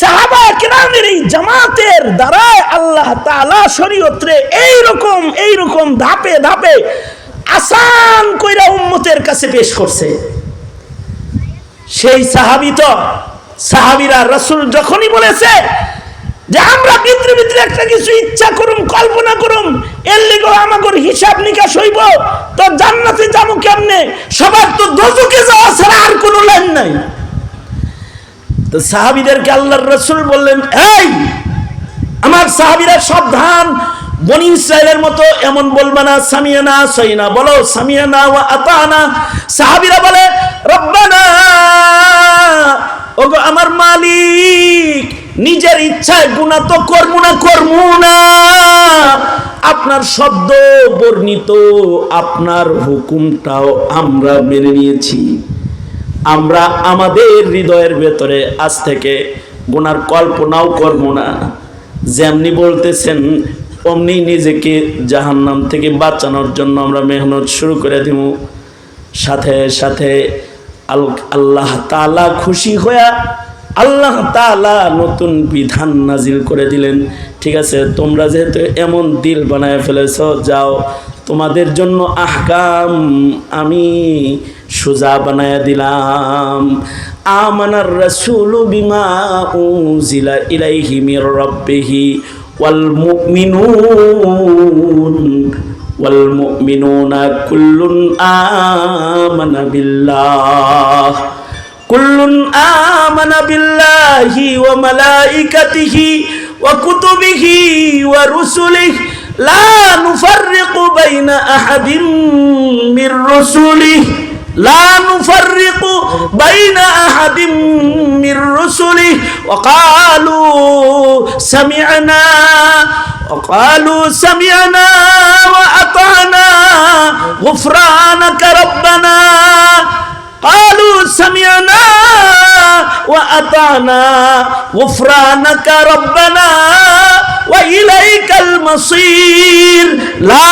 সাহাবা এই জামাতের আল্লাহ তাআলা শরীয়তরে এই রকম এই রকম ধাপে ধাপে আসান কইরা কাছে পেশ করছে। সেই সাহাবি তো, সাহাবিরা রসুল যখনই বলেছে যে আমরা ভিতরে ভিতরে একটা কিছু ইচ্ছা করুম, কল্পনা করুম, এর লেগে আমাদের হিসাব নিকাশ হইব, তো জান্নাতে যাব কেমনে? সবার তো দোজকে যাওয়া ছাড়া আর কোনো লাইন নাই। তো সাহাবিদেরকে আল্লাহর রসুল বললেন, এই, আমার সাহাবিরা সাবধান, বনি ইসরায়েলের মতো এমন বলবা না, সামিয়ানা সইনা বলো, সামিয়ানা ওয়া আতানা। সাহাবিরা বলে, রব্বানা, ওগো আমার মালিক, নিজের ইচ্ছায় গুণা তো করব না করব না। আপনার শব্দ বর্ণিত, আপনার হুকুমটাও আমরা মেনে নিয়েছি। আমরা আমাদের হৃদয়ের ভেতরে আজ থেকে গুনার কল্পনাও করব না। যেমনি বলতেছেন, অমনি নিজেকে জাহান্নাম থেকে বাঁচানোর জন্য আমরা মেহনত শুরু করে দিব। সাথে সাথে আল- আল্লাহ তালা খুশি হইয়া আল্লাহ তালা নতুন বিধান নাজিল করে দিলেন। ঠিক আছে, তোমরা যেহেতু এমন দিল বানায় ফেলেছ, যাও তোমাদের জন্য আহকাম, আমি সুজা বানায়া দিলাম। আমানার রাসূলু বিমা উজিলা ইলাইহি মির রাব্বিহি ওয়াল মুমিনুন, ওয়াল মুমিনুনা কুল্লুন আমানা বিল্লাহ। কুল্লুন আমানা বিল্লাহি ওয়া মালাইকাতিহি ওয়া কুতুবিহি ওয়া রুসুলিহি। লা بين أحد من رسله. لا نفرق بين أحد من رسله. وقالوا سمعنا. وقالوا سمعنا وأطعنا غفرانك ربنا. قالوا سمعنا وأطعنا غفرانك ربنا. وإليك المصير. لا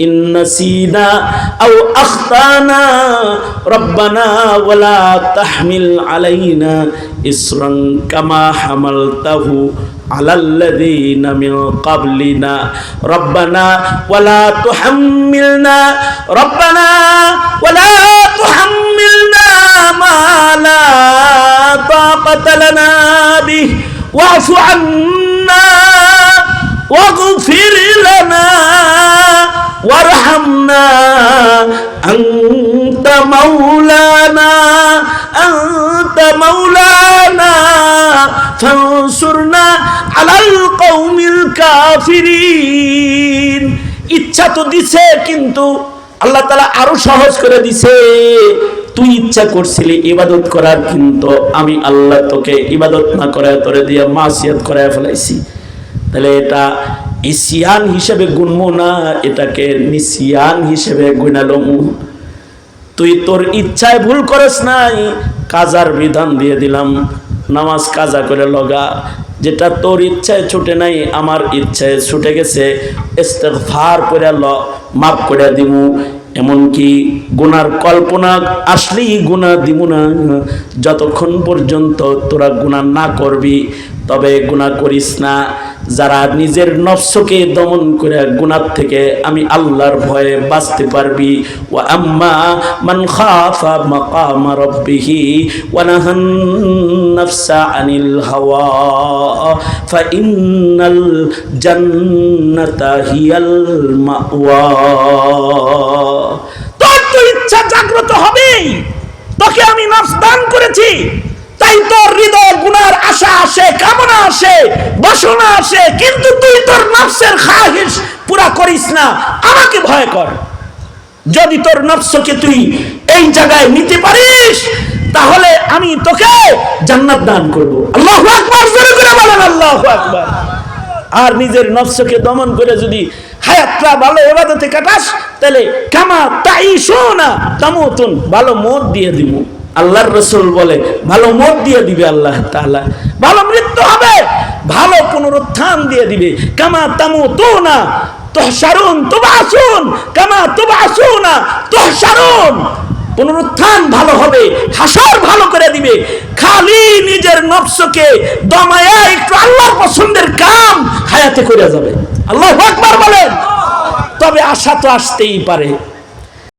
إن نسينا أو أخطأنا ربنا ولا تحمل علينا إصرا كما حملته على الذين من قبلنا ربنا ولا تحملنا ربنا ولا تحملنا ما لا طاقة لنا به واعف عنا مولانا أنت مولانا فانصرنا على القوم الكافرين ইচ্ছা তো দিছে কিন্তু আল্লাহ তালা আরো সহজ করে দিছে তুই ইচ্ছা করছিলি ইবাদত করার কিন্তু আমি আল্লাহ তোকে ইবাদত না করে তোরে দিয়ে মাসিয়াত করায় ফেলাইছি তাহলে এটা ইসিয়ান হিসেবে গুনবো না এটাকে নিসিয়ান হিসেবে গুনালমু তুই তোর ইচ্ছায় ভুল করিস নাই। কাজার বিধান দিয়ে দিলাম। নামাজ কাজা করে লগা। যেটা তোর ইচ্ছায় ছুটে নাই, আমার ইচ্ছায় ছুটে গেছে। ইস্তেগফার করে ল, মাফ করে দিমু। এমনকি গুনার কল্পনা আসলেই গুণা দিব না। যতক্ষণ পর্যন্ত তোরা গুণা না করবি তবে গুণা করিস না। যারা নিজের নফসকে দমন করে গুনার থেকে আমি আল্লাহর ভয়ে বাঁচতে পারবি। ও আম্মা মান খাফা মাকাম রব্বিহি ওয়া নাহান নাফসা আনিল হাওয়া। ফাইন্নাল জান্নাতা হিয়াল মাওয়া। তোর তো ইচ্ছা জাগ্রত হবেই। তোকে আমি নফস দান করেছি। তাই তোর হৃদয় গুনার আশা আসে, কামনা আসে, বাসনা আসে, কিন্তু তুই তোর নফসের খাহিস পুরা করিস না। আমাকে ভয় কর। যদি তোর নফসকে তুই এই জায়গায় নিতে পারিস, তাহলে আমি তোকে জান্নাত দান করব। আল্লাহু আকবার, জোরে করে বলেন আল্লাহু আকবার। আর নিজের নফসকে দমন করে যদি হায়াতটা ভালো এবাদতে কাটাস, তাহলে কামা তাই না তামুতুন, ভালো মত দিয়ে দিব। আল্লাহর রসুল বলে, ভালো মত দিয়ে দিবে আল্লাহ তাআলা, ভালো মৃত্যু হবে, ভালো পুনরুত্থান দিয়ে দিবে। কামা তামু তো না তোহসারুন তুবাসুন, কামা তুবাসুনা তোহসারুন পুনরুত্থান ভালো হবে, হাসর ভালো করে দিবে। খালি নিজের নফসকে দমায়া একটু আল্লাহর পছন্দের কাম হায়াতে করে যাবে। আল্লাহ আকবার বলেন। তবে আশা তো আসতেই পারে।